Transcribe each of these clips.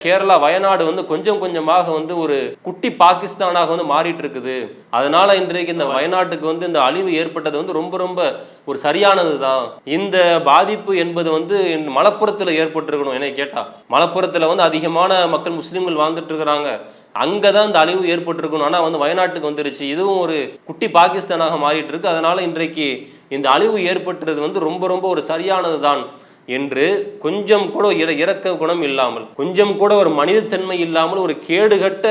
கேரளா வயநாடு வந்து கொஞ்சம் கொஞ்சமாக வந்து ஒரு குட்டி பாகிஸ்தானாக வந்து மாறிட்டு இருக்குது அதனால இன்றைக்கு இந்த வயநாட்டுக்கு வந்து இந்த அழிவு ஏற்பட்டது வந்து ரொம்ப ரொம்ப ஒரு சரியானது தான் இந்த பாதிப்பு என்பது வந்து இந்த மலப்புறத்தில் ஏற்பட்டிருக்கணும் என்னை கேட்டா. மலப்புறத்தில் வந்து அதிகமான மக்கள் முஸ்லீம்கள் வாழ்ந்துட்டு இருக்கிறாங்க அங்கே தான் இந்த அழிவு ஏற்பட்டிருக்கணும். ஆனால் வந்து வயநாட்டுக்கு வந்துருச்சு. இதுவும் ஒரு குட்டி பாகிஸ்தானாக மாறிட்டு இருக்கு அதனால இன்றைக்கு இந்த அழிவு ஏற்பட்டது வந்து ரொம்ப ரொம்ப ஒரு சரியானது தான் என்று கொஞ்சம் கூட இறக்க குணம் இல்லாமல் கொஞ்சம் கூட ஒரு மனிதத்தன்மை இல்லாமல் ஒரு கேடுகட்ட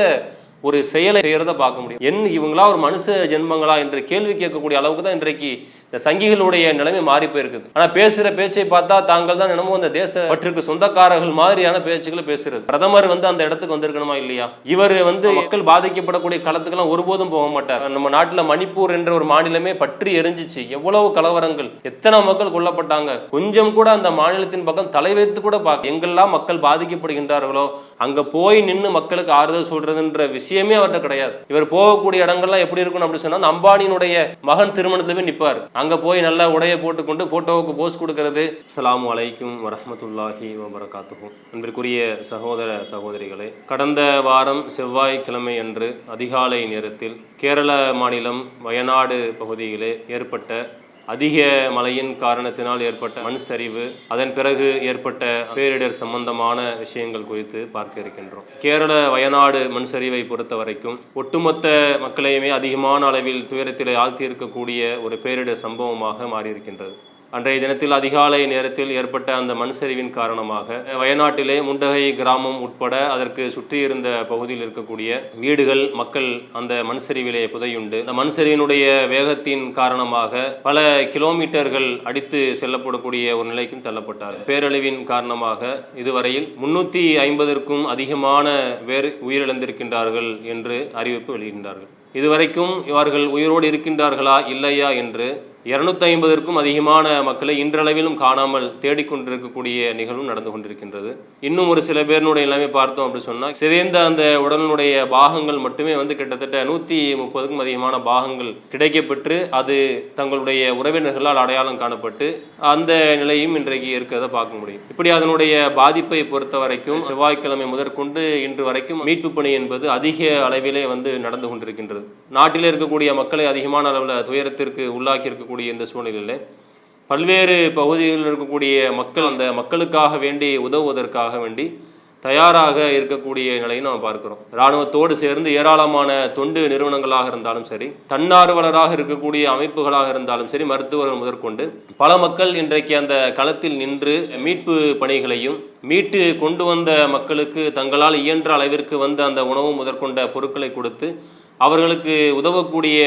ஒரு செயலை செய்கிறத பார்க்க முடியும். என் இவங்களா ஒரு மனுஷ ஜென்மங்களா என்று கேள்வி கேட்கக்கூடிய அளவுக்கு தான் இன்றைக்கு இந்த சங்கிகளுடைய நிலைமை மாறி போயிருக்குது. ஆனா பேசுற பேச்சை பார்த்தா தாங்கள் தான் என்னமோ இந்த தேச பற்றிற்கு சொந்தக்காரர்கள் மாதிரியான பேச்சுக்களை பேசுறது. பிரதமர் வந்து அந்த இடத்துக்கு வந்திருக்கணுமா இல்லையா? இவர் வந்து மக்கள் பாதிக்கப்படக்கூடிய களத்துக்கெல்லாம் ஒருபோதும் போக மாட்டார். நம்ம நாட்டுல மணிப்பூர் என்ற ஒரு மாநிலமே பற்றி எரிஞ்சிச்சு. எவ்வளவு கலவரங்கள். எத்தனை மக்கள் கொல்லப்பட்டாங்க. கொஞ்சம் கூட அந்த மாநிலத்தின் பக்கம் தலை வைத்து கூட பார்க்க எங்கெல்லாம் மக்கள் பாதிக்கப்படுகின்றார்களோ அங்க போய் நின்று மக்களுக்கு ஆறுதல் சொல்றதுன்ற விஷயமே அவர்கிட்ட கிடையாது. இவர் போகக்கூடிய இடங்கள்லாம் எப்படி இருக்கணும் அப்படின்னு சொன்னா அந்த அம்பானியினுடைய மகன் திருமணத்துல போய் நிப்பார். அங்கே போய் நல்லா உடையை போட்டுக்கொண்டு போட்டோவுக்கு போஸ் கொடுக்கறது. அஸ்ஸலாமு அலைக்கும் வரமத்துல்லாஹி வபரகாத்துக்கும் அன்பிற்குரிய சகோதர சகோதரிகளே கடந்த வாரம் செவ்வாய்க்கிழமை அன்று அதிகாலை நேரத்தில் கேரள மாநிலம் வயநாடு பகுதியிலே ஏற்பட்ட அதிக மழையின் காரணத்தினால் ஏற்பட்ட மண் சரிவு அதன் பிறகு ஏற்பட்ட பேரிடர் சம்பந்தமான விஷயங்கள் குறித்து பார்க்க இருக்கின்றோம். கேரள வயநாடு மண் சரிவை பொறுத்த வரைக்கும் ஒட்டுமொத்த மக்களையுமே அதிகமான அளவில் துயரத்தில் ஆழ்த்தி இருக்கக்கூடிய ஒரு பேரிடர் சம்பவமாக மாறியிருக்கின்றது. அன்றைய தினத்தில் அதிகாலை நேரத்தில் ஏற்பட்ட அந்த மண் சரிவின் காரணமாக வயநாட்டிலே முண்டகை கிராமம் உட்பட அதற்கு சுற்றியிருந்த பகுதியில் இருக்கக்கூடிய வீடுகள் மக்கள் அந்த மண் சரிவிலே புதையுண்டு. அந்த மண் சரிவினுடைய வேகத்தின் காரணமாக பல கிலோமீட்டர்கள் அடித்து செல்லப்படக்கூடிய ஒரு நிலைக்கும் தள்ளப்பட்டார். பேரழிவின் காரணமாக இதுவரையில் முன்னூற்றி ஐம்பதற்கும் அதிகமான பேர் உயிரிழந்திருக்கின்றார்கள் என்று அறிவிப்பு வெளியிட்டார்கள் இதுவரைக்கும் இவர்கள் உயிரோடு இருக்கின்றார்களா இல்லையா என்று இருநூத்தி ஐம்பதற்கும் அதிகமான மக்களை இன்றளவிலும் காணாமல் தேடிக்கொண்டிருக்கக்கூடிய நிகழ்வும் நடந்து கொண்டிருக்கின்றது. இன்னும் ஒரு சில பேரினுடைய எல்லாமே பார்த்தோம் அப்படி சொன்னால் சிதைந்த அந்த உடலினுடைய பாகங்கள் மட்டுமே வந்து கிட்டத்தட்ட நூற்றி முப்பதுக்கும் அதிகமான பாகங்கள் கிடைக்கப்பெற்று அது தங்களுடைய உறவினர்களால் அடையாளம் காணப்பட்டு அந்த நிலையும் இன்றைக்கு இருக்கிறத பார்க்க முடியும். இப்படி அதனுடைய பாதிப்பை பொறுத்த வரைக்கும் செவ்வாய்க்கிழமை முதற்கொண்டு இன்று வரைக்கும் மீட்பு பணி என்பது அதிக அளவிலே வந்து நடந்து கொண்டிருக்கின்றது. நாட்டில் இருக்கக்கூடிய மக்களை அதிகமான அளவில் துயரத்திற்கு உள்ளாக்கி இருக்கக்கூடிய இந்த சூழ்நிலையில் பல்வேறு பகுதிகளில் இருக்கக்கூடிய மக்கள் அந்த மக்களுக்காக வேண்டி உதவுவதற்காக வேண்டி தயாராக இருக்கக்கூடிய நிலையை நாம் பார்க்கிறோம். இராணுவத்தோடு சேர்ந்து ஏராளமான தொண்டு நிறுவனங்களாக இருந்தாலும் சரி தன்னார்வலராக இருக்கக்கூடிய அமைப்புகளாக இருந்தாலும் சரி மருத்துவர்கள் முதற்கொண்டு பல மக்கள் இன்றைக்கு அந்த களத்தில் நின்று மீட்பு பணிகளையும் மீட்டு கொண்டு வந்த மக்களுக்கு தங்களால் இயன்ற அளவிற்கு வந்த அந்த உணவு முதற்கொண்ட பொருட்களை கொடுத்து அவர்களுக்கு உதவக்கூடிய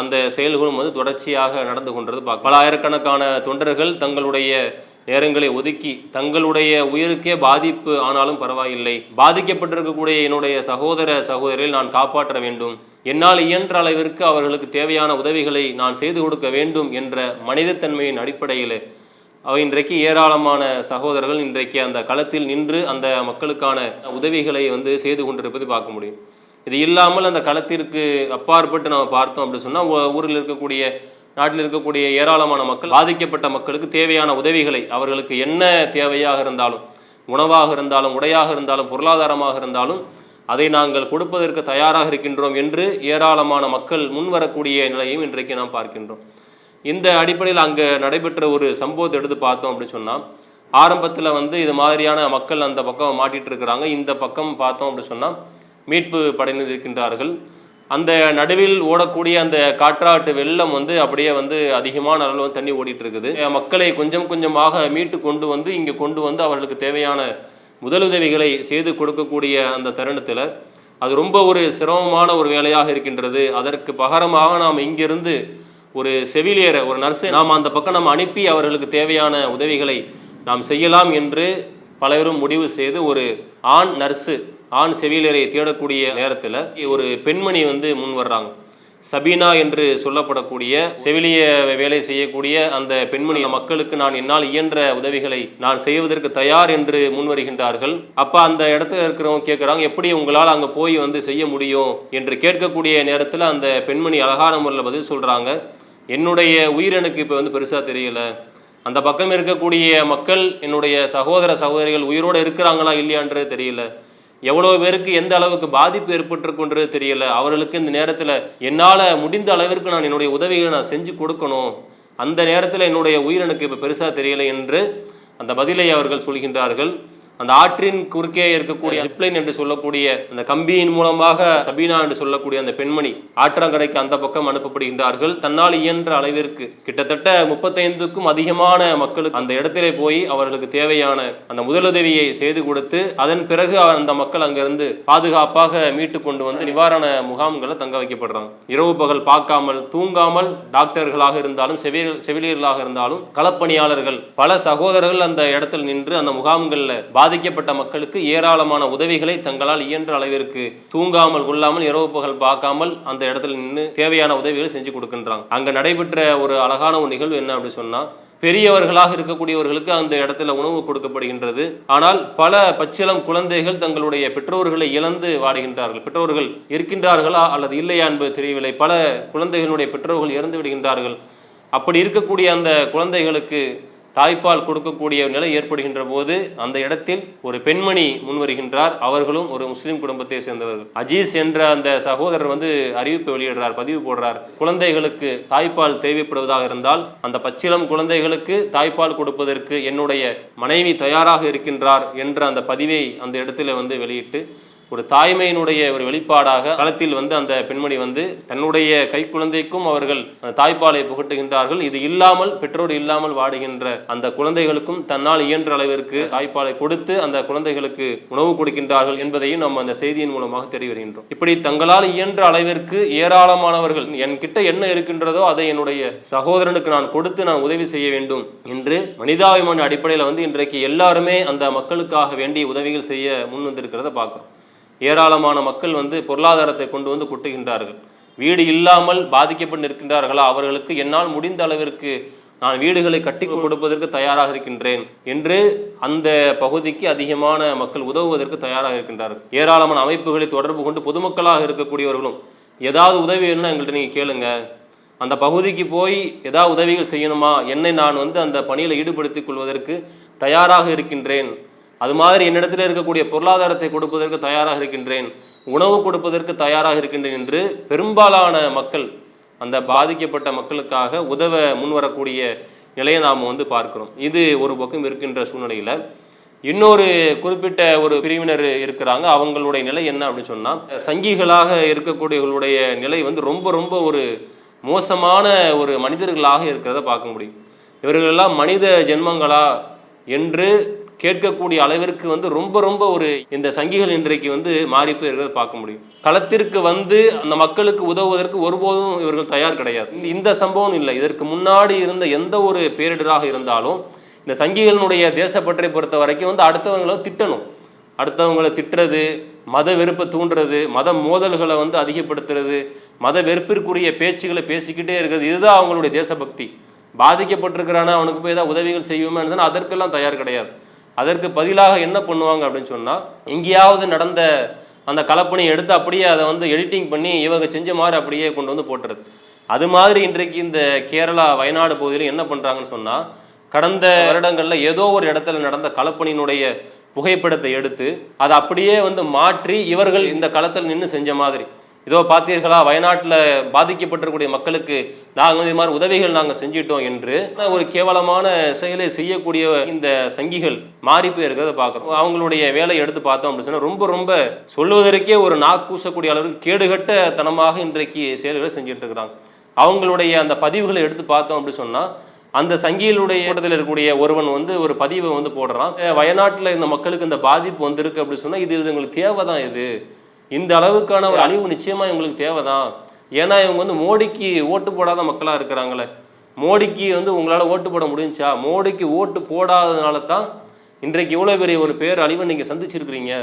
அந்த செயல்களும் வந்து தொடர்ச்சியாக நடந்து கொண்டது பார்க்க பல ஆயிரக்கணக்கான தொண்டர்கள் தங்களுடைய நேரங்களை ஒதுக்கி தங்களுடைய உயிருக்கே பாதிப்பு ஆனாலும் பரவாயில்லை. பாதிக்கப்பட்டிருக்கக்கூடிய என்னுடைய சகோதர சகோதரில் நான் காப்பாற்ற வேண்டும். என்னால் இயன்ற அளவிற்கு அவர்களுக்கு தேவையான உதவிகளை நான் செய்து கொடுக்க வேண்டும் என்ற மனிதத்தன்மையின் அடிப்படையில் அவை இன்றைக்கு ஏராளமான சகோதரர்கள் இன்றைக்கு அந்த களத்தில் நின்று அந்த மக்களுக்கான உதவிகளை வந்து செய்து கொண்டிருப்பது பார்க்க முடியும். இது இல்லாமல் அந்த களத்திற்கு அப்பாற்பட்டு நம்ம பார்த்தோம் அப்படின்னு சொன்னால் ஊரில் இருக்கக்கூடிய நாட்டில் இருக்கக்கூடிய ஏராளமான மக்கள் பாதிக்கப்பட்ட மக்களுக்கு தேவையான உதவிகளை அவர்களுக்கு என்ன தேவையாக இருந்தாலும் உணவாக இருந்தாலும் உடையாக இருந்தாலும் பொருளாதாரமாக இருந்தாலும் அதை நாங்கள் கொடுப்பதற்கு தயாராக இருக்கின்றோம் என்று ஏராளமான மக்கள் முன்வரக்கூடிய நிலையும் இன்றைக்கு நாம் பார்க்கின்றோம். இந்த அடிப்படையில் அங்கே நடைபெற்ற ஒரு சம்பவத்தை எடுத்து பார்த்தோம் அப்படின்னு சொன்னால் ஆரம்பத்தில் வந்து இது மாதிரியான மக்கள் அந்த பக்கம் மாட்டிகிட்டு இருக்கிறாங்க. இந்த பக்கம் பார்த்தோம் அப்படின்னு சொன்னால் மீட்பு படையினர் இருக்கின்றார்கள் அந்த நடுவில் ஓடக்கூடிய அந்த காற்றாட்டு வெள்ளம் வந்து அப்படியே வந்து அதிகமான அளவில் தண்ணி ஓடிட்டு இருக்குது மக்களை கொஞ்சம் கொஞ்சமாக மீட்டு கொண்டு வந்து இங்கே கொண்டு வந்து அவர்களுக்கு தேவையான முதலுதவிகளை செய்து கொடுக்கக்கூடிய அந்த தருணத்தில் அது ரொம்ப ஒரு சிரமமான ஒரு வேலையாக இருக்கின்றது. அதற்கு பகரமாக நாம் இங்கிருந்து ஒரு செவிலியரை ஒரு நர்ஸை நாம் அந்த பக்கம் நம்ம அனுப்பி அவர்களுக்கு தேவையான உதவிகளை நாம் செய்யலாம் என்று பலரும் முடிவு செய்து ஒரு ஆண் நர்ஸு ஆண் செவிலியரை தேடக்கூடிய நேரத்தில் ஒரு பெண்மணி வந்து முன் வர்றாங்க. சபீனா என்று சொல்லப்படக்கூடிய செவிலிய வேலை செய்யக்கூடிய அந்த பெண்மணி மக்களுக்கு நான் என்னால் இயன்ற உதவிகளை நான் செய்வதற்கு தயார் என்று முன் வருகின்றார்கள். அப்ப அந்த இடத்துல இருக்கிறவங்க கேட்குறாங்க எப்படி உங்களால் அங்க போய் வந்து செய்ய முடியும்? என்று கேட்கக்கூடிய நேரத்தில் அந்த பெண்மணி அழகான முறையில் பதில் சொல்றாங்க. என்னுடைய உயிர் எனக்கு இப்போ வந்து பெருசா தெரியல. அந்த பக்கம் இருக்கக்கூடிய மக்கள் என்னுடைய சகோதர சகோதரிகள் உயிரோடு இருக்கிறாங்களா இல்லையான்றது தெரியல. எவ்வளோ பேருக்கு எந்த அளவுக்கு பாதிப்பு ஏற்பட்டிருக்குன்றது தெரியல. அவர்களுக்கு இந்த நேரத்தில் என்னால் முடிந்த அளவிற்கு நான் என்னுடைய உதவிகளை நான் செஞ்சு கொடுக்கணும். அந்த நேரத்தில் என்னுடைய உயிர் எனக்கு இப்போ பெருசாக தெரியலை என்று அந்த பதிலை அவர்கள் சொல்கின்றார்கள். அந்த ஆற்றின் குறுக்கே இருக்கக்கூடிய சிப்லைன் என்று சொல்லக்கூடிய அந்த கம்பியின் மூலமாக சபீனா என்று சொல்லக்கூடிய அந்த பெண்மணி ஆற்றங்கரைக்கு அந்த பக்கம் அனுப்பப்படுகின்றார்கள். தன்னால் இயன்ற அளவிற்கு கிட்டத்தட்ட முப்பத்தைந்துக்கும் அதிகமான மக்களுக்கு அந்த இடத்திலே போய் அவர்களுக்கு தேவையான அந்த முதலுதவியை செய்து கொடுத்து அதன் பிறகு அந்த மக்கள் அங்கிருந்து பாதுகாப்பாக மீட்டு கொண்டு வந்து நிவாரண முகாம்களை தங்க வைக்கப்படுறாங்க. இரவு பகல் பார்க்காமல் தூங்காமல் டாக்டர்களாக இருந்தாலும் செவிலியர் செவிலியர்களாக இருந்தாலும் களப்பணியாளர்கள் பல சகோதரர்கள் அந்த இடத்தில் நின்று அந்த முகாம்களில் பாதிக்கப்பட்ட மக்களுக்கு ஏராளமான உதவிகளை தங்களால் இயன்ற அளவிற்கு தூங்காமல் கொள்ளாமல் இரவு பகல் பார்க்காமல் அந்த இடத்துல நின்று தேவையான உதவிகளை செஞ்சு கொடுக்கின்றாங்க. அங்கே நடைபெற்ற ஒரு அழகான ஒரு நிகழ்வு என்ன அப்படி சொன்னா பெரியவர்களாக இருக்கக்கூடியவர்களுக்கு அந்த இடத்துல உணவு கொடுக்கப்படுகின்றது. ஆனால் பல பச்சிளம் குழந்தைகள் தங்களுடைய பெற்றோர்களை இழந்து வாடுகின்றார்கள். பெற்றோர்கள் இருக்கின்றார்களா அல்லது இல்லையா என்பது தெரியவில்லை. பல குழந்தைகளுடைய பெற்றோர்கள் இறந்து விடுகின்றார்கள். அப்படி இருக்கக்கூடிய அந்த குழந்தைகளுக்கு தாய்ப்பால் கொடுக்கக்கூடிய நிலை ஏற்படுகின்ற போது அந்த இடத்தில் ஒரு பெண்மணி முன்வருகின்றார். அவர்களும் ஒரு முஸ்லீம் குடும்பத்தை சேர்ந்தவர்கள். அஜீஸ் என்ற அந்த சகோதரர் வந்து அறிவிப்பு வெளியிடுறார் பதிவு போடுறார். குழந்தைகளுக்கு தாய்ப்பால் தேவைப்படுவதாக இருந்தால் அந்த பச்சிளம் குழந்தைகளுக்கு தாய்ப்பால் கொடுப்பதற்கு என்னுடைய மனைவி தயாராக இருக்கின்றார் என்ற அந்த பதிவை அந்த இடத்துல வந்து வெளியிட்டு ஒரு தாய்மையினுடைய ஒரு வெளிப்பாடாக களத்தில் வந்து அந்த பெண்மணி வந்து தன்னுடைய கைக்குழந்தைக்கும் அவர்கள் அந்த தாய்ப்பாலை புகட்டுகின்றார்கள். இது இல்லாமல் பெற்றோர் இல்லாமல் வாடுகின்ற அந்த குழந்தைகளுக்கும் தன்னால் இயன்ற அளவிற்கு தாய்ப்பாலை கொடுத்து அந்த குழந்தைகளுக்கு உணவு கொடுக்கின்றார்கள் என்பதையும் நம்ம அந்த செய்தியின் மூலமாக தெரிய வருகின்றோம். இப்படி தங்களால் இயன்ற அளவிற்கு ஏராளமானவர்கள் என்கிட்ட என்ன இருக்கின்றதோ அதை என்னுடைய சகோதரனுக்கு நான் கொடுத்து நான் உதவி செய்ய வேண்டும் என்று மனிதாபிமான அடிப்படையில் வந்து இன்றைக்கு எல்லாருமே அந்த மக்களுக்காக வேண்டிய உதவிகள் செய்ய முன் வந்திருக்கிறத பார்க்குறோம். ஏராளமான மக்கள் வந்து பொருளாதாரத்தை கொண்டு வந்து கொட்டுகின்றார்கள். வீடு இல்லாமல் பாதிக்கப்பட்டு நிற்கின்றார்களா? அவர்களுக்கு என்னால் முடிந்த அளவிற்கு நான் வீடுகளை கட்டி கொடுப்பதற்கு தயாராக இருக்கின்றேன் என்று அந்த பகுதிக்கு அதிகமான மக்கள் உதவுவதற்கு தயாராக இருக்கின்றார்கள். ஏராளமான அமைப்புகளை தொடர்பு கொண்டு பொதுமக்களாக இருக்கக்கூடியவர்களும் ஏதாவது உதவி வேணும்னா எங்கள்கிட்ட நீங்கள் கேளுங்க. அந்த பகுதிக்கு போய் ஏதாவது உதவிகள் செய்யணுமா? என்னை நான் வந்து அந்த பணியில் ஈடுபடுத்திக் கொள்வதற்கு தயாராக இருக்கின்றேன். அது மாதிரி என்னிடத்தில் இருக்கக்கூடிய பொருளாதாரத்தை கொடுப்பதற்கு தயாராக இருக்கின்றேன் உணவு கொடுப்பதற்கு தயாராக இருக்கின்றேன் என்று பெரும்பாலான மக்கள் அந்த பாதிக்கப்பட்ட மக்களுக்காக உதவ முன்வரக்கூடிய நிலையை நாம் வந்து பார்க்கிறோம். இது ஒரு பக்கம் இருக்கின்ற சூழ்நிலையில். இன்னொரு குறிப்பிட்ட ஒரு பிரிவினர் இருக்கிறாங்க. அவங்களுடைய நிலை என்ன அப்படின்னு சொன்னால் சங்கிகளாக இருக்கக்கூடியவர்களுடைய நிலை வந்து ரொம்ப ரொம்ப ஒரு மோசமான ஒரு மனிதர்களாக இருக்கிறத பார்க்க முடியும். இவர்களெல்லாம் மனித ஜென்மங்களா என்று கேட்கக்கூடிய அளவிற்கு வந்து ரொம்ப ரொம்ப ஒரு இந்த சங்கிகள் இன்றைக்கு வந்து மாறி போயிருக்கிறத பார்க்க முடியும். களத்திற்கு வந்து அந்த மக்களுக்கு உதவுவதற்கு ஒருபோதும் இவர்கள் தயார் கிடையாது. இந்த- இந்த சம்பவம் இல்லை. இதற்கு முன்னாடி இருந்த எந்த ஒரு பேரிடராக இருந்தாலும் இந்த சங்கிகளினுடைய தேசப்பற்றை பொறுத்த வரைக்கும் வந்து அடுத்தவங்களை திட்டணும். அடுத்தவங்களை திட்டுறது மத வெறுப்பை தூண்டுறது மத மோதல்களை வந்து அதிகப்படுத்துறது மத வெறுப்பிற்குரிய பேச்சுகளை பேசிக்கிட்டே இருக்கிறது. இதுதான் அவங்களுடைய தேசபக்தி. பாதிக்கப்பட்டிருக்கிறானா அவனுக்கு போய் ஏதாவது உதவிகள் செய்வோமே சொன்னால் அதற்கெல்லாம் தயார் கிடையாது. அதற்கு பதிலாக என்ன பண்ணுவாங்க அப்படின்னு சொன்னால் எங்கேயாவது நடந்த அந்த கலப்பணியை எடுத்து அப்படியே அதை வந்து எடிட்டிங் பண்ணி இவங்க செஞ்ச மாதிரி அப்படியே கொண்டு வந்து போட்டுறது. அது மாதிரி இன்றைக்கு இந்த கேரளா வயநாடு பகுதியில் என்ன பண்ணுறாங்கன்னு சொன்னால் கடந்த வருடங்களில் ஏதோ ஒரு இடத்துல நடந்த கலப்பணியினுடைய புகைப்படத்தை எடுத்து அதை அப்படியே வந்து மாற்றி இவர்கள் இந்த களத்தில் நின்று செஞ்ச மாதிரி. இதோ பார்த்தீர்களா வயநாட்டில் பாதிக்கப்பட்டிருக்கக்கூடிய மக்களுக்கு நாங்கள் இது மாதிரி உதவிகள் நாங்கள் செஞ்சிட்டோம் என்று ஒரு கேவலமான செயலை செய்யக்கூடிய இந்த சங்கிகள் மாறி போயிருக்கிறத பார்க்குறோம். அவங்களுடைய வேலையை எடுத்து பார்த்தோம் அப்படின்னு சொன்னால் ரொம்ப ரொம்ப சொல்வதற்கே ஒரு நாக்கூசக்கூடிய அளவுக்கு கேடுகட்ட தனமாக இன்றைக்கு செயல்களை செஞ்சுட்டு இருக்கிறாங்க அவங்களுடைய அந்த பதிவுகளை எடுத்து பார்த்தோம் அப்படின்னு சொன்னால் அந்த சங்கிகளுடைய கூட்டத்தில் இருக்கக்கூடிய ஒருவன் வந்து ஒரு பதிவை வந்து போடுறான். வயநாட்டில் இந்த மக்களுக்கு இந்த பாதிப்பு வந்திருக்கு அப்படின்னு சொன்னா இது இது எங்களுக்கு தேவைதான் இது. இந்த அளவுக்கான ஒரு அழிவு நிச்சயமா இவங்களுக்கு தேவைதான். ஏன்னா இவங்க வந்து மோடிக்கு ஓட்டு போடாத மக்களா இருக்கிறாங்களே. மோடிக்கு வந்து உங்களால ஓட்டு போட முடிஞ்சா மோடிக்கு ஓட்டு போடாததுனால தான் இன்றைக்கு இவ்வளோ பெரிய ஒரு பேர் அழிவை நீங்க சந்திச்சிருக்கிறீங்க.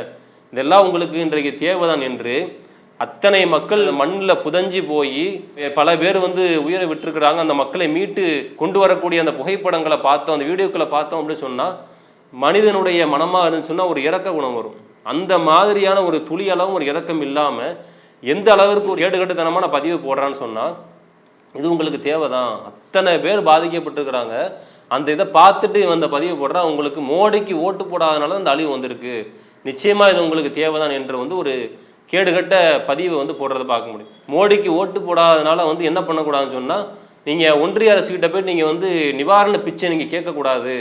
இதெல்லாம் உங்களுக்கு இன்றைக்கு தேவைதான் என்று அத்தனை மக்கள் மண்ணில் புதஞ்சு போய் பல பேர் வந்து உயிரை விட்டுருக்குறாங்க. அந்த மக்களை மீட்டு கொண்டு வரக்கூடிய அந்த புகைப்படங்களை பார்த்தோம் அந்த வீடியோக்களை பார்த்தோம் அப்படின்னு சொன்னால் மனிதனுடைய மனமாக இருந்துச்சுன்னா ஒரு இறக்க குணம் வரும். அந்த மாதிரியான ஒரு துளி அளவும் ஒரு இறக்கம் இல்லாமல் எந்த அளவிற்கு ஒரு ஏடுகட்டுத்தனமான பதிவு போடுறான்னு சொன்னால் இது உங்களுக்கு தேவைதான். அத்தனை பேர் பாதிக்கப்பட்டிருக்கிறாங்க. அந்த இதை பார்த்துட்டு இவன் அந்த பதிவு போடுறா உங்களுக்கு மோடிக்கு ஓட்டு போடாதனால அந்த அழிவு வந்திருக்கு. நிச்சயமாக இது உங்களுக்கு தேவைதான் என்று வந்து ஒரு கேடுகட்ட பதிவை வந்து போடுறத பார்க்க முடியும். மோடிக்கு ஓட்டு போடாதனால வந்து என்ன பண்ணக்கூடாதுன்னு சொன்னால் நீங்கள் ஒன்றிய அரசுக்கிட்ட போய் நீங்கள் வந்து நிவாரண பிச்சை நீங்கள் கேட்கக்கூடாது.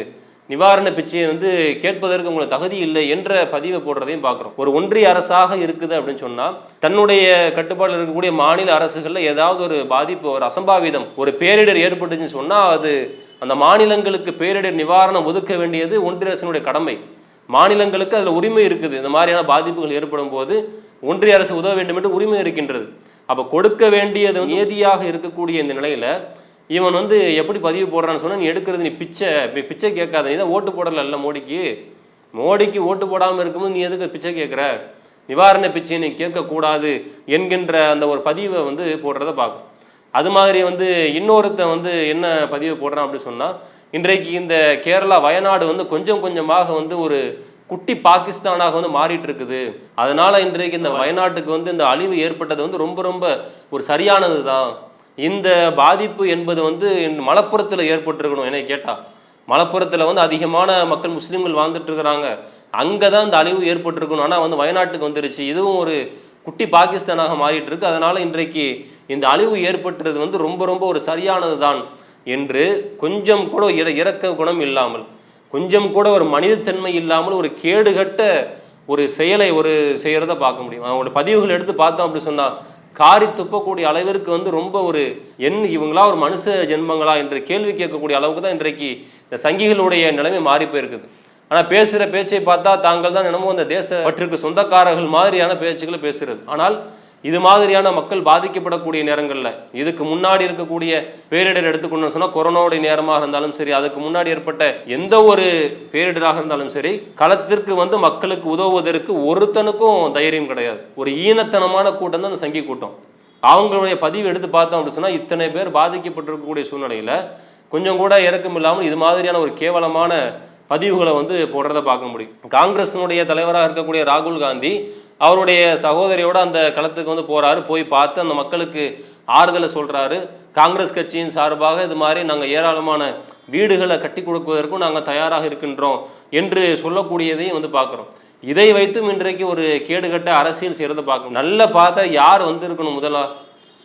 நிவாரண பிச்சையை வந்து கேட்பதற்கு உங்களுக்கு தகுதி இல்லை என்ற பதிவை போடுறதையும் பார்க்குறோம். ஒரு ஒன்றிய அரசாக இருக்குது அப்படின்னு சொன்னால் தன்னுடைய கட்டுப்பாட்டில் இருக்கக்கூடிய மாநில அரசுகளில் ஏதாவது ஒரு பாதிப்பு ஒரு அசம்பாவிதம் ஒரு பேரிடர் ஏற்பட்டுச்சுன்னு சொன்னால் அது அந்த மாநிலங்களுக்கு பேரிடர் நிவாரணம் ஒதுக்க வேண்டியது ஒன்றிய அரசினுடைய கடமை. மாநிலங்களுக்கு அதில் உரிமை இருக்குது. இந்த மாதிரியான பாதிப்புகள் ஏற்படும் போது ஒன்றிய அரசு உதவ வேண்டும் என்று உரிமை இருக்கின்றது. அப்போ கொடுக்க வேண்டியது நியதியாக இருக்கக்கூடிய இந்த நிலையில் இவன் வந்து எப்படி பதிவு போடுறான்னு சொன்னா நீ எடுக்கிறது நீ பிச்சை பிச்சை கேட்காத. நீ தான் ஓட்டு போடல மோடிக்கு. மோடிக்கு ஓட்டு போடாமல் இருக்கும்போது நீ எதுக்கு பிச்சை கேட்குற? நிவாரண பிச்சை நீ கேட்கக்கூடாது என்கின்ற அந்த ஒரு பதிவை வந்து போடுறத பார்க்கும். அது மாதிரி வந்து இன்னொருத்தன் வந்து என்ன பதிவு போடுறான் அப்படி சொன்னா இன்றைக்கு இந்த கேரளா வயநாடு வந்து கொஞ்சம் கொஞ்சமாக வந்து ஒரு குட்டி பாகிஸ்தானாக வந்து மாறிட்டு இருக்குது அதனால இன்றைக்கு இந்த வயநாட்டுக்கு வந்து இந்த அழிவு ஏற்பட்டது வந்து ரொம்ப ரொம்ப ஒரு சரியானது தான் இந்த பாதிப்பு என்பது வந்து மலப்புறத்தில் ஏற்பட்டிருக்கணும் என்னை கேட்டால் மலப்புறத்தில் வந்து அதிகமான மக்கள் முஸ்லீம்கள் வாழ்ந்துட்டு இருக்கிறாங்க அங்கே தான் இந்த அழிவு ஏற்பட்டிருக்கணும். ஆனால் வந்து வயநாட்டுக்கு வந்துருச்சு. இதுவும் ஒரு குட்டி பாகிஸ்தானாக மாறிட்டு இருக்கு அதனால் இன்றைக்கு இந்த அழிவு ஏற்பட்டது வந்து ரொம்ப ரொம்ப ஒரு சரியானது தான் என்று கொஞ்சம் கூட இற இறக்க குணம் இல்லாமல் கொஞ்சம் கூட ஒரு மனிதத்தன்மை இல்லாமல் ஒரு கேடுகட்ட ஒரு செயலை ஒரு செய்கிறத பார்க்க முடியும். அவங்களோட பதிவுகள் எடுத்து பார்த்தோம் அப்படி சொன்னால் காரி துப்பக்கூடிய அளவிற்கு வந்து ரொம்ப ஒரு என் இவங்களா ஒரு மனுஷ ஜென்மங்களா என்று கேள்வி கேட்கக்கூடிய அளவுக்கு தான் இன்றைக்கு இந்த சங்கிகளுடைய நிலைமை மாறி போயிருக்குது. ஆனால் பேசுகிற பேச்சை பார்த்தா தாங்கள் தான் என்னமோ இந்த தேச பற்றிற்கு சொந்தக்காரர்கள் மாதிரியான பேச்சுக்களை பேசுகிறது ஆனால் இது மாதிரியான மக்கள் பாதிக்கப்படக்கூடிய நேரங்களில் இதுக்கு முன்னாடி இருக்கக்கூடிய பேரிடர் எடுத்துக்கொண்டு சொன்னால் கொரோனாவுடைய நேரமாக இருந்தாலும் சரி அதுக்கு முன்னாடி ஏற்பட்ட எந்த ஒரு பேரிடராக இருந்தாலும் சரி களத்திற்கு வந்து மக்களுக்கு உதவுவதற்கு ஒருத்தனுக்கும் தைரியம் கிடையாது. ஒரு ஈனத்தனமான கூட்டம் தான் அந்த சங்கி கூட்டம். அவங்களுடைய பதிவு எடுத்து பார்த்தோம் அப்படின்னு சொன்னால் இத்தனை பேர் பாதிக்கப்பட்டிருக்கக்கூடிய சூழ்நிலையில் கொஞ்சம் கூட இறக்கம் இல்லாமல் இது மாதிரியான ஒரு கேவலமான பதிவுகளை வந்து போடுறத பார்க்க முடியும். காங்கிரஸினுடைய தலைவராக இருக்கக்கூடிய ராகுல் காந்தி அவருடைய சகோதரியோட அந்த களத்துக்கு வந்து போறாரு. போய் பார்த்து அந்த மக்களுக்கு ஆறுதலை சொல்றாரு. காங்கிரஸ் கட்சியின் சார்பாக இது மாதிரி நாங்கள் ஏராளமான வீடுகளை கட்டி கொடுப்பதற்கும் நாங்கள் தயாராக இருக்கின்றோம் என்று சொல்லக்கூடியதையும் வந்து பார்க்குறோம். இதை வைத்தும் இன்றைக்கு ஒரு கேடுகட்ட அரசியல் செய்யறதை பார்க்கணும் நல்ல பார்த்தா யார் வந்திருக்கணும் முதலா?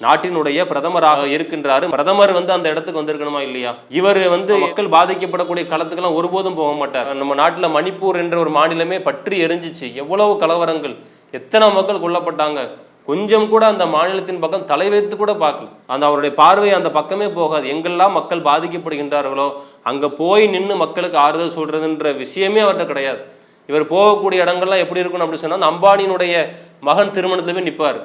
நாட்டினுடைய பிரதமராக இருக்கின்றாரு. பிரதமர் வந்து அந்த இடத்துக்கு வந்திருக்கணுமா இல்லையா? இவர் வந்து மக்கள் பாதிக்கப்படக்கூடிய களத்துக்கெல்லாம் ஒருபோதும் போக மாட்டார். நம்ம நாட்டுல மணிப்பூர் என்ற ஒரு மாநிலமே பற்றி எரிஞ்சிச்சு. எவ்வளவு கலவரங்கள். எத்தனை மக்கள் கொல்லப்பட்டாங்க? கொஞ்சம் கூட அந்த மாநிலத்தின் பக்கம் தலை வைத்து கூட பார்க்கல. அந்த அவருடைய பார்வை அந்த பக்கமே போகாது. எங்கெல்லாம் மக்கள் பாதிக்கப்படுகின்றார்களோ அங்கே போய் நின்று மக்களுக்கு ஆறுதல் சொல்றதுன்ற விஷயமே அவர்கிட்ட கிடையாது. இவர் போகக்கூடிய இடங்கள்லாம் எப்படி இருக்கணும் அப்படின்னு சொன்னால் அந்த அம்பானியினுடைய மகன் திருமணத்துல போய் நிற்பார்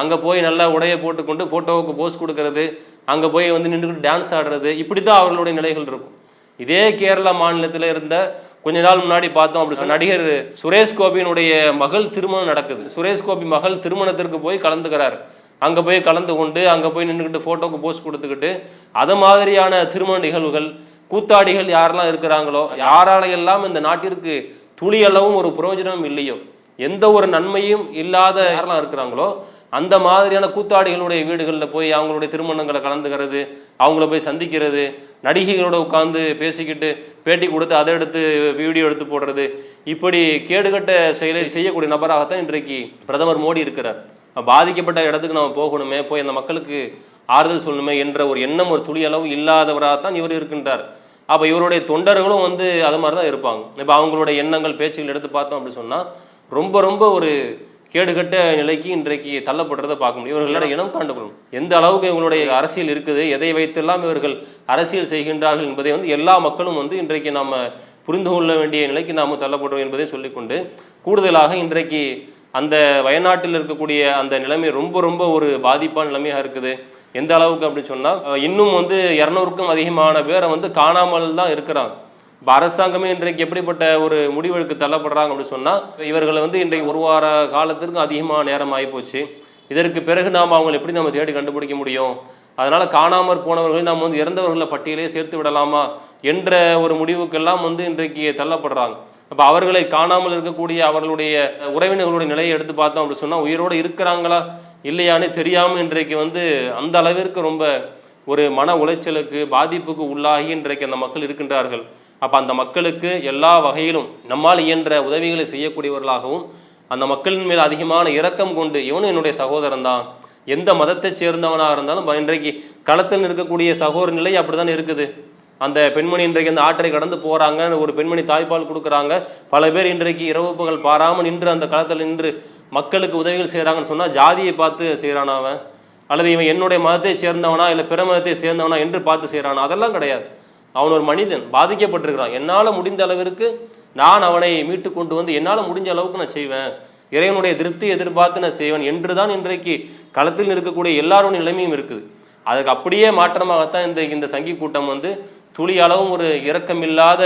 அங்கே போய் நல்லா உடையை போட்டுக்கொண்டு போட்டோவுக்கு போஸ் கொடுக்கறது அங்கே போய் வந்து நின்றுக்கிட்டு டான்ஸ் ஆடுறது இப்படி தான் அவர்களுடைய நிலைகள் இருக்கும். இதே கேரளா மாநிலத்தில் இருந்த கொஞ்ச நாள் முன்னாடி பார்த்தோம் அப்படி சொன்ன நடிகர் சுரேஷ் கோபியினுடைய மகள் திருமணம் நடக்குது. சுரேஷ் கோபி மகள் திருமணத்திற்கு போய் கலந்துக்கிறார். அங்கே போய் கலந்து கொண்டு அங்கே போய் நின்றுக்கிட்டு ஃபோட்டோக்கு போஸ்ட் கொடுத்துக்கிட்டு அது மாதிரியான திருமண நிகழ்வுகள் கூத்தாடிகள் யாரெல்லாம் இருக்கிறாங்களோ யாராலையெல்லாம் இந்த நாட்டிற்கு துளியளவும் ஒரு பிரயோஜனமும் இல்லையோ எந்த ஒரு நன்மையும் இல்லாத யாரெல்லாம் இருக்கிறாங்களோ அந்த மாதிரியான கூத்தாடிகளுடைய வீடுகளில் போய் அவங்களுடைய திருமணங்களை கலந்துக்கிறது அவங்கள போய் சந்திக்கிறது நடிகைகளோட உட்காந்து பேசிக்கிட்டு பேட்டி கொடுத்து அதை எடுத்து வீடியோ எடுத்து போடுறது இப்படி கேடுகட்ட செயலை செய்யக்கூடிய நபராகத்தான் இன்றைக்கு பிரதமர் மோடி இருக்கிறார். பாதிக்கப்பட்ட இடத்துக்கு நம்ம போகணுமே போய் அந்த மக்களுக்கு ஆறுதல் சொல்லணுமே என்ற ஒரு எண்ணம் ஒரு துளியளவு இல்லாதவராகத்தான் இவர் இருக்கின்றார். அப்போ இவருடைய தொண்டர்களும் வந்து அது மாதிரி தான் இருப்பாங்க. இப்போ அவங்களுடைய எண்ணங்கள் பேச்சுகள் எடுத்து பார்த்தோம் அப்படி சொன்னால் ரொம்ப ரொம்ப ஒரு கேடுகட்ட நிலைக்கு இன்றைக்கு தள்ளப்படுறதை பார்க்க முடியும். இவர்களோட இனம் காண்டுக்கணும் எந்த அளவுக்கு இவங்களுடைய அரசியல் இருக்குது எதை வைத்தெல்லாம் இவர்கள் அரசியல் செய்கின்றார்கள் என்பதை வந்து எல்லா மக்களும் வந்து இன்றைக்கு நாம் புரிந்து கொள்ள வேண்டிய நிலைக்கு நாம் தள்ளப்படுறோம் என்பதை சொல்லிக்கொண்டு கூடுதலாக இன்றைக்கு அந்த வயநாட்டில் இருக்கக்கூடிய அந்த நிலைமை ரொம்ப ரொம்ப ஒரு பாதிப்பான நிலைமையாக இருக்குது. எந்த அளவுக்கு அப்படின்னு சொன்னால் இன்னும் வந்து இரநூறுக்கும் அதிகமான பேரை வந்து காணாமல் தான் இருக்கிறாங்க. இப்போ அரசாங்கமே இன்றைக்கு எப்படிப்பட்ட ஒரு முடிவுகளுக்கு தள்ளப்படுறாங்க அப்படின்னு சொன்னால் இவர்களை வந்து இன்றைக்கு ஒரு வார காலத்திற்கும் அதிகமாக நேரம் ஆகிப்போச்சு. இதற்கு பிறகு நாம் அவங்களை எப்படி நம்ம தேடி கண்டுபிடிக்க முடியும்? அதனால் காணாமற் போனவர்களை நாம் வந்து இறந்தவர்களை பட்டியலே சேர்த்து விடலாமா என்ற ஒரு முடிவுக்கெல்லாம் வந்து இன்றைக்கு தள்ளப்படுறாங்க. அப்போ அவர்களை காணாமல் இருக்கக்கூடிய அவர்களுடைய உறவினர்களுடைய நிலையை எடுத்து பார்த்தோம் அப்படின்னு சொன்னால் உயிரோடு இருக்கிறாங்களா இல்லையான்னு தெரியாமல் இன்றைக்கு வந்து அந்த அளவிற்கு ரொம்ப ஒரு மன உளைச்சலுக்கு பாதிப்புக்கு உள்ளாகி இன்றைக்கு அந்த மக்கள் இருக்கின்றார்கள். அப்போ அந்த மக்களுக்கு எல்லா வகையிலும் நம்மால் இயன்ற உதவிகளை செய்யக்கூடியவர்களாகவும் அந்த மக்களின் மேல் அதிகமான இரக்கம் கொண்டு இவனும் என்னுடைய சகோதரன் தான். எந்த மதத்தைச் சேர்ந்தவனாக இருந்தாலும் இன்றைக்கு களத்தில் இருக்கக்கூடிய சகோதர நிலை அப்படிதான் இருக்குது. அந்த பெண்மணி இன்றைக்கு அந்த ஆற்றை கடந்து போகிறாங்க ஒரு பெண்மணி தாய்ப்பால் கொடுக்குறாங்க. பல பேர் இன்றைக்கு இரவு பகல் பாராமல் நின்று அந்த களத்தில் நின்று மக்களுக்கு உதவிகள் செய்கிறாங்கன்னு சொன்னால் ஜாதியை பார்த்து செய்கிறானா அவன்? அல்லது இவன் என்னுடைய மதத்தை சேர்ந்தவனா இல்லை பிற மதத்தை சேர்ந்தவனா என்று பார்த்து செய்கிறானா அதெல்லாம் கிடையாது. அவன் ஒரு மனிதன் பாதிக்கப்பட்டிருக்கிறான். என்னால் முடிந்த அளவிற்கு நான் அவனை மீட்டு கொண்டு வந்து என்னால் முடிஞ்ச அளவுக்கு நான் செய்வேன். இறைவனுடைய திருப்தி எதிர்பார்த்து நான் செய்வேன் என்று தான் இன்றைக்கு களத்தில் இருக்கக்கூடிய எல்லாரோட நிலைமையும் இருக்குது. அதுக்கு அப்படியே மாற்றமாகத்தான் இந்த இந்த சங்கி கூட்டம் வந்து துளி அளவும் ஒரு இரக்கமில்லாத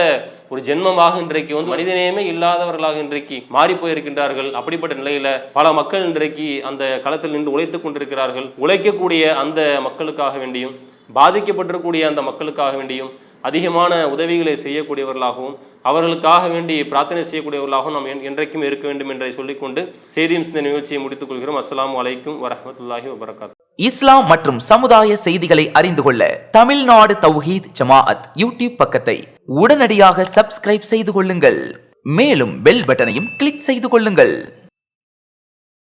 ஒரு ஜென்மமாக இன்றைக்கு வந்து மனிதநேயமே இல்லாதவர்களாக இன்றைக்கு மாறி போயிருக்கின்றார்கள். அப்படிப்பட்ட நிலையில பல மக்கள் இன்றைக்கு அந்த களத்தில் நின்று உழைத்துக் கொண்டிருக்கிறார்கள். உழைக்கக்கூடிய அந்த மக்களுக்காக வேண்டியும் பாதிக்கப்பட்டிருக்கக்கூடிய அந்த மக்களுக்காக வேண்டியும் அதிகமான உதவிகளை செய்யக்கூடியவர்களாகவும் அவர்களுக்காக வேண்டி பிரார்த்தனை செய்யக்கூடியவர்களாகவும் நாம் என்- என்றைக்கும் இருக்க வேண்டும் என்றை சொல்லிக்கொண்டு செய்தியும் சிந்த நிகழ்ச்சியை முடித்துக் கொள்கிறோம். அஸ்ஸலாமு அலைக்கும் வரமத்துல்லாஹி வபரகாத் இஸ்லாம் மற்றும் சமுதாய செய்திகளை அறிந்து கொள்ள தமிழ்நாடு தௌஹீத் ஜமாஅத் யூடியூப் பக்கத்தை உடனடியாக சப்ஸ்கிரைப் செய்து கொள்ளுங்கள். மேலும் பெல் பட்டனையும் கிளிக் செய்து கொள்ளுங்கள்.